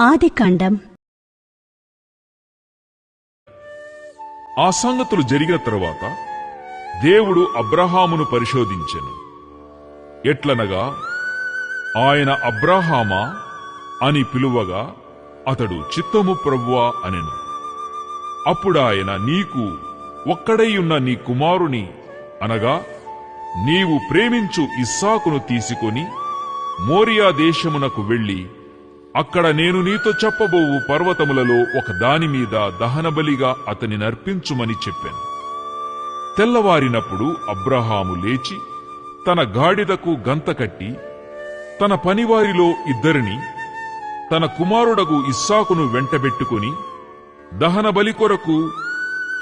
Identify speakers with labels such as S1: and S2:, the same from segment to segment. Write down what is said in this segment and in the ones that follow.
S1: ఆదికాండం.
S2: ఆ సంగతులు జరిగిన తరువాత దేవుడు అబ్రహామును పరిశోధించెను. ఎట్లనగా ఆయన అబ్రహామా అని పిలువగా అతడు చిత్తము ప్రవ్వా అనెను. అప్పుడాయన నీకు ఒక్కడైయున్న నీ కుమారుని అనగా నీవు ప్రేమించు ఇస్సాకును తీసుకొని మోరియా దేశమునకు వెళ్ళి అక్కడ నేను నీతో చెప్పబోవు పర్వతములలో ఒక దాని మీద దహనబలిగా అతని నర్పించుమని చెప్పాను. తెల్లవారినప్పుడు అబ్రహాము లేచి తన గాడిదకు గంత కట్టి తన పనివారిలో ఇద్దరిని తన కుమారుడగు ఇస్సాకును వెంటబెట్టుకుని దహనబలి కొరకు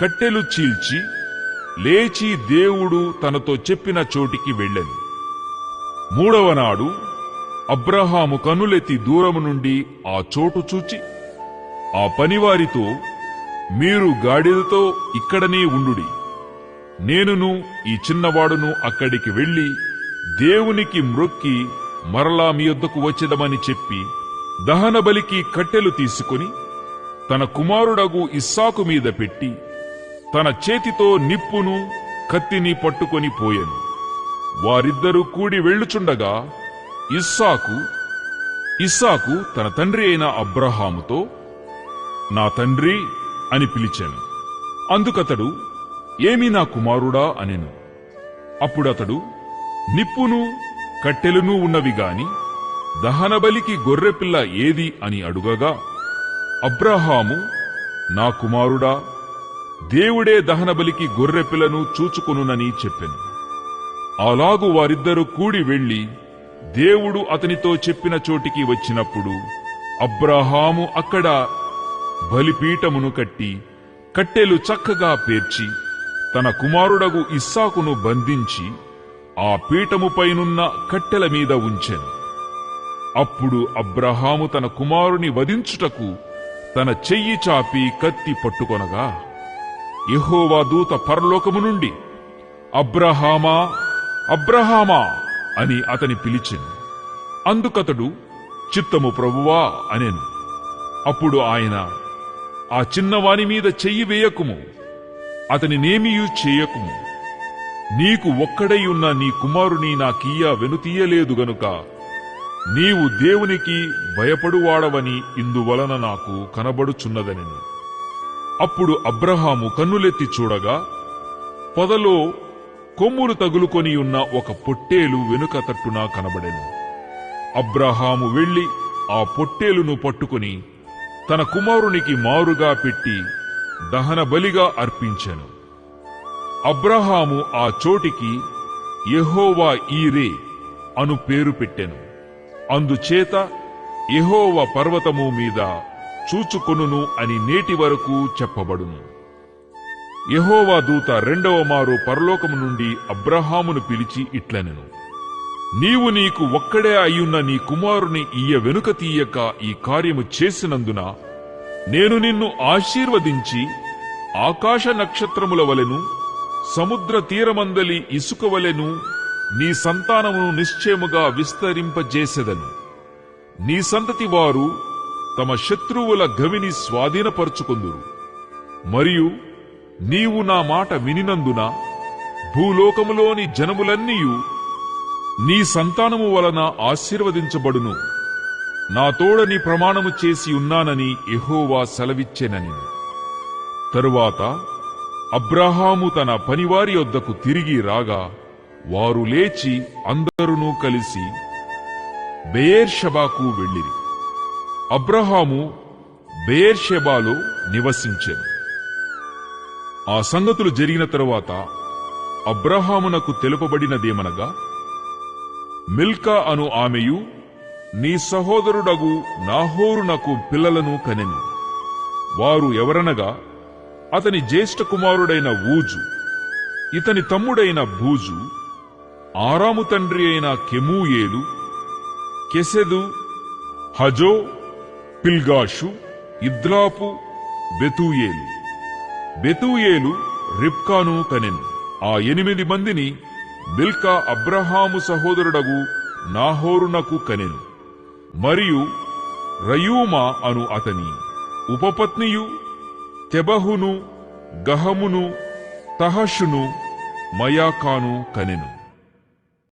S2: కట్టెలు చీల్చి లేచి దేవుడు తనతో చెప్పిన చోటికి వెళ్ళను. మూడవ నాడు అబ్రహాము కనులెత్తి దూరము నుండి ఆ చోటు చూచి ఆ పనివారితో మీరు గాడిదతో ఇక్కడనే ఉండుడి. నేనును ఈ చిన్నవాడును అక్కడికి వెళ్ళి దేవునికి మ్రొక్కి మరలా మీ యొద్దకు వచ్చేదమని చెప్పి దహనబలికి కట్టెలు తీసుకొని తన కుమారుడగు ఇస్సాకు మీద పెట్టి తన చేతితో నిప్పును కత్తిని పట్టుకొని పోయెను. వారిద్దరూ కూడి వెళ్ళుచుండగా ఇస్సాకు ఇస్సాకు తన తండ్రి అయిన అబ్రహాముతో నా తండ్రి అని పిలిచాను. అందుకతడు ఏమి నా కుమారుడా అనెను. అప్పుడతడు నిప్పును కట్టెలునూ ఉన్నవి గాని దహనబలికి గొర్రెపిల్ల ఏది అని అడుగగా అబ్రహాము నా కుమారుడా దేవుడే దహనబలికి గొర్రెపిల్లను చూచుకొనునని చెప్పెను. అలాగు వారిద్దరూ కూడి వెళ్ళి దేవుడు అతనితో చెప్పిన చోటికి వచ్చినప్పుడు అబ్రహాము అక్కడ బలిపీఠమును కట్టి కట్టెలు చక్కగా పేర్చి తన కుమారుడగు ఇస్సాకును బంధించి ఆ పీఠముపైనున్న కట్టెల మీద ఉంచెను. అప్పుడు అబ్రహాము తన కుమారుని వధించుటకు తన చెయ్యి చాపి కత్తి పట్టుకొనగా యహోవా దూత పరలోకము నుండి అబ్రహామా అబ్రహామా అని అతని పిలిచెను. అందుకతడు చిత్తము ప్రభువా అనెను. అప్పుడు ఆయన ఆ చిన్నవాని మీద చెయ్యి వేయకుము అతని నేమియు చేయకుము. నీకు ఒక్కడై ఉన్న నీ కుమారుని నాకీయ వెనుతీయలేదు గనుక నీవు దేవునికి భయపడువాడవని ఇందువలన నాకు కనబడుచున్నదనెను. అప్పుడు అబ్రహాము కన్నులెత్తి చూడగా పొదలో కొమ్ములు తగులుకొని ఉన్న ఒక పొట్టేలు వెనుక తట్టున కనబడెను. అబ్రహాము వెళ్ళి ఆ పొట్టేలును పట్టుకుని తన కుమారునికి మారుగా పెట్టి దహన బలిగా అర్పించెను. అబ్రహాము ఆ చోటికి ఎహోవా ఈరే అను పేరు పెట్టెను. అందుచేత ఎహోవ పర్వతము మీద చూచుకొనును అని నేటి వరకు చెప్పబడును. యహోవా దూత రెండవ మారు పరలోకము నుండి అబ్రహామును పిలిచి ఇట్లనెను. నీవు నీకు ఒక్కడే అయ్యున్న నీ కుమారుని ఈయ వెనుక తీయక ఈ కార్యము చేసినందున నేను నిన్ను ఆశీర్వదించి ఆకాశ నక్షత్రముల వలెను సముద్ర తీరమందలి ఇసుక వలెను నీ సంతానమును నిశ్చయముగా విస్తరింపజేసెదను. నీ సంతతి వారు తమ శత్రువుల గవిని స్వాధీనపరుచుకొందురు. మరియు నీవు నా మాట వినినందున భూలోకములోని జనములన్నీయు నీ సంతానము వలన ఆశీర్వదించబడును. నా తోడని ప్రమాణము చేసి ఉన్నానని ఎహోవా సెలవిచ్చెనని. తరువాత అబ్రహాము తన పనివారి వద్దకు తిరిగి రాగా వారు లేచి అందరునూ కలిసి బెయేర్షబాకు వెళ్ళిరి. అబ్రహాము బెయేర్షెబాలో నివసించెను. ఆ సంగతులు జరిగిన తరువాత అబ్రహామునకు తెలుపబడినదేమనగా మిల్కా అను ఆమెయు నీ సహోదరుడగు నాహోరునకు పిల్లలను కనెను. వారు ఎవరనగా అతని జ్యేష్ఠ కుమారుడైన ఊజు ఇతని తమ్ముడైన బూజు ఆరాము తండ్రి అయిన కెమూయేలు కెసెదు హజో పిల్గాషు ఇద్లాపు బెతూయేలు. బెతూయేలు రిబ్కాను కనెను. ఆ ఎనిమిది మందిని మిల్కా అబ్రహాము సహోదరుడగు నాహోరునకు కనెను. మరియు రయూమా అను అతని ఉపపత్నియు తెబహును గహమును తహషును మయాకాను కనెను.